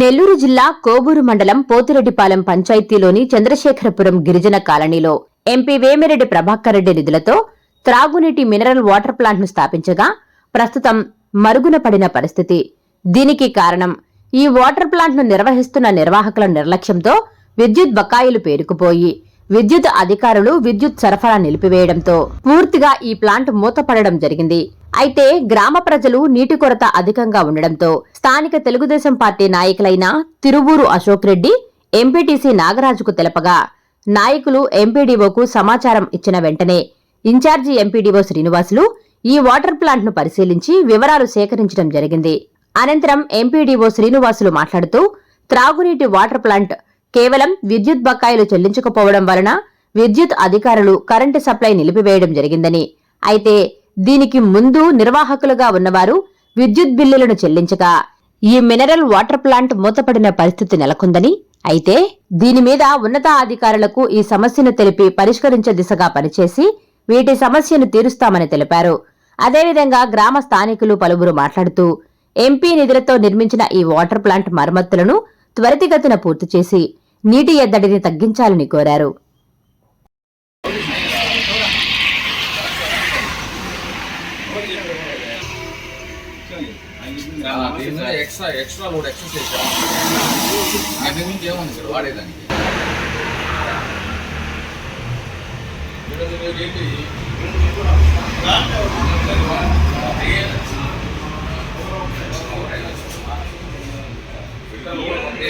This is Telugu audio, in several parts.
నెల్లూరు జిల్లా కోబూరు మండలం పోతిరెడ్డిపాలెం పంచాయతీలోని చంద్రశేఖరపురం గిరిజన కాలనీలో ఎంపీ వేమిరెడ్డి ప్రభాకర్ రెడ్డి నిధులతో త్రాగునీటి మినరల్ వాటర్ ప్లాంట్ను స్థాపించగా ప్రస్తుతం మరుగున పడిన పరిస్థితి. దీనికి కారణం ఈ వాటర్ ప్లాంట్ను నిర్వహిస్తున్న నిర్వాహకుల నిర్లక్ష్యంతో విద్యుత్ బకాయిలు పేరుకుపోయి విద్యుత్ అధికారులు విద్యుత్ సరఫరా నిలిపివేయడంతో పూర్తిగా ఈ ప్లాంట్ మూతపడడం జరిగింది. అయితే గ్రామ ప్రజలు నీటి కొరత అధికంగా ఉండడంతో స్థానిక తెలుగుదేశం పార్టీ నాయకులైన తిరువూరు అశోక్ రెడ్డి ఎంపీటీసీ నాగరాజుకు తెలపగా నాయకులు ఎంపీడీఓకు సమాచారం ఇచ్చిన వెంటనే ఇన్ఛార్జి ఎంపీడీఓ శ్రీనివాసులు ఈ వాటర్ ప్లాంట్ను పరిశీలించి వివరాలు సేకరించడం జరిగింది. అనంతరం ఎంపీడీఓ శ్రీనివాసులు మాట్లాడుతూ త్రాగునీటి వాటర్ ప్లాంట్ కేవలం విద్యుత్ బకాయిలు చెల్లించకపోవడం వలన విద్యుత్ అధికారులు కరెంటు సప్లై నిలిపివేయడం జరిగిందని అయితే దీనికి ముందు నిర్వాహకులుగా ఉన్నవారు విద్యుత్ బిల్లులను చెల్లించగా ఈ మినరల్ వాటర్ ప్లాంట్ మూతపడిన పరిస్థితి నెలకొందని అయితే దీని మీద ఉన్నతాధికారులకు ఈ సమస్యను తెలిపి పరిష్కరించే దిశగా పనిచేసి వీటి సమస్యను తీరుస్తామని తెలిపారు. అదేవిధంగా గ్రామ స్థానికులు పలువురు మాట్లాడుతూ ఎంపీ నిధులతో నిర్మించిన ఈ వాటర్ ప్లాంట్ మరమ్మతులను త్వరితగతిన పూర్తి చేసి నీటి ఎద్దడిని తగ్గించాలని కోరారు. దీని మీద ఎక్స్ట్రా ఎక్స్ట్రా లోడ్ ఎక్సెస్ చేశాం అంతకు మించి ఏముంది ఇక్కడ వాడేదానికి ఈరోజు మీరు ఏంటి? ఫిల్టర్ లోడ్ అంటే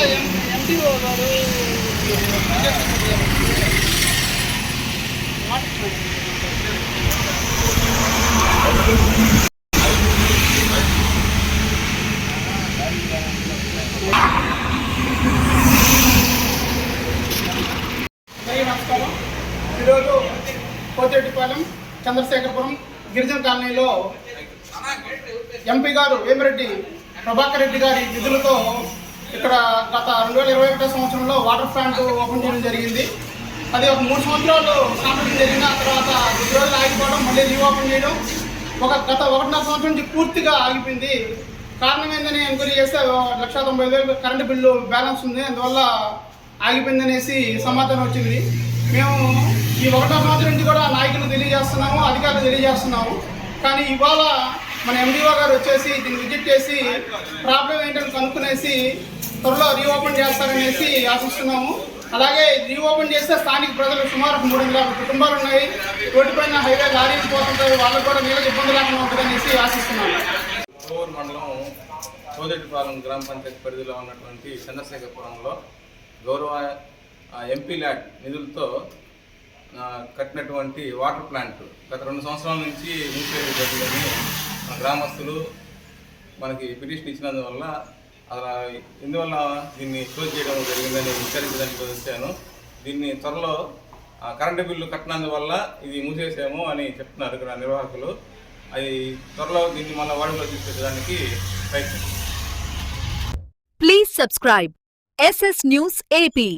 దానికి అందరికీ నమస్కారం ఈరోజు కోతిరెడ్డిపాలెం చంద్రశేఖరపురం గిరిజన కాలనీలో ఎంపీ గారు వేమిరెడ్డి ప్రభాకర్ రెడ్డి గారి నిధులతో ఇక్కడ గత రెండు వేల ఇరవై ఒకటో సంవత్సరంలో వాటర్ ప్లాంట్ ఓపెన్ చేయడం జరిగింది. అది ఒక మూడు సంవత్సరాలు కాంట్రాక్ట్ జరిగిన తర్వాత రెండు రోజులు ఆగిపోవడం మళ్ళీ రీఓపెన్ చేయడం. ఒక గత ఒకటిన్నర సంవత్సరం నుంచి పూర్తిగా ఆగిపోయింది. కారణం ఏందని ఎంక్వైరీ చేస్తే లక్ష తొంభై వేలు కరెంటు బిల్లు బ్యాలెన్స్ ఉంది. అందువల్ల ఆగిపోయిందనేసి సమాధానం వచ్చింది. మేము ఈ ఒకటో సంవత్సరం నుంచి కూడా నాయకులు తెలియజేస్తున్నాము అధికారులు తెలియజేస్తున్నాము. కానీ ఇవాళ మన ఎండిఓ గారు వచ్చేసి దీన్ని విజిట్ చేసి ప్రాబ్లం ఏంటని కనుక్కునేసి త్వరలో రీఓపెన్ చేస్తారనేసి ఆశిస్తున్నాము. అలాగే రీఓపెన్ చేస్తే స్థానిక ప్రజలు సుమారు మూడు వందల కుటుంబాలు ఉన్నాయి. రోడ్డుపైన హైవే లారీలు పోతుంటారు వాళ్ళకు కూడా నీళ్ళకి ఇబ్బంది లేకుండా ఉంటుందనేసి ఆశిస్తున్నాము. మండలం కోదెట్టిపాలెం గ్రామ పంచాయతీ పరిధిలో ఉన్నటువంటి చంద్రశేఖరపురంలో గౌరవ ఎంపీ ల్యాడ్ నిధులతో కట్టినటువంటి వాటర్ ప్లాంట్ గత రెండు సంవత్సరాల నుంచి మూసివేయడం జరిగిందని మా గ్రామస్తులు మనకి పిటిషన్ ఇచ్చినందువల్ల అలా ఎందువల్ల దీన్ని క్లోజ్ చేయడం జరిగిందని విచారించడానికి వచ్చాను దీన్ని త్వరలో కరెంటు బిల్లు కట్టినందువల్ల ఇది మూసేసాము అని చెప్తున్నారు ఇక్కడ నిర్వాహకులు. అది త్వరలో దీన్ని మళ్ళీ వాడుకలో తీసుకెళ్ళడానికి ప్రయత్నం please subscribe SS news AP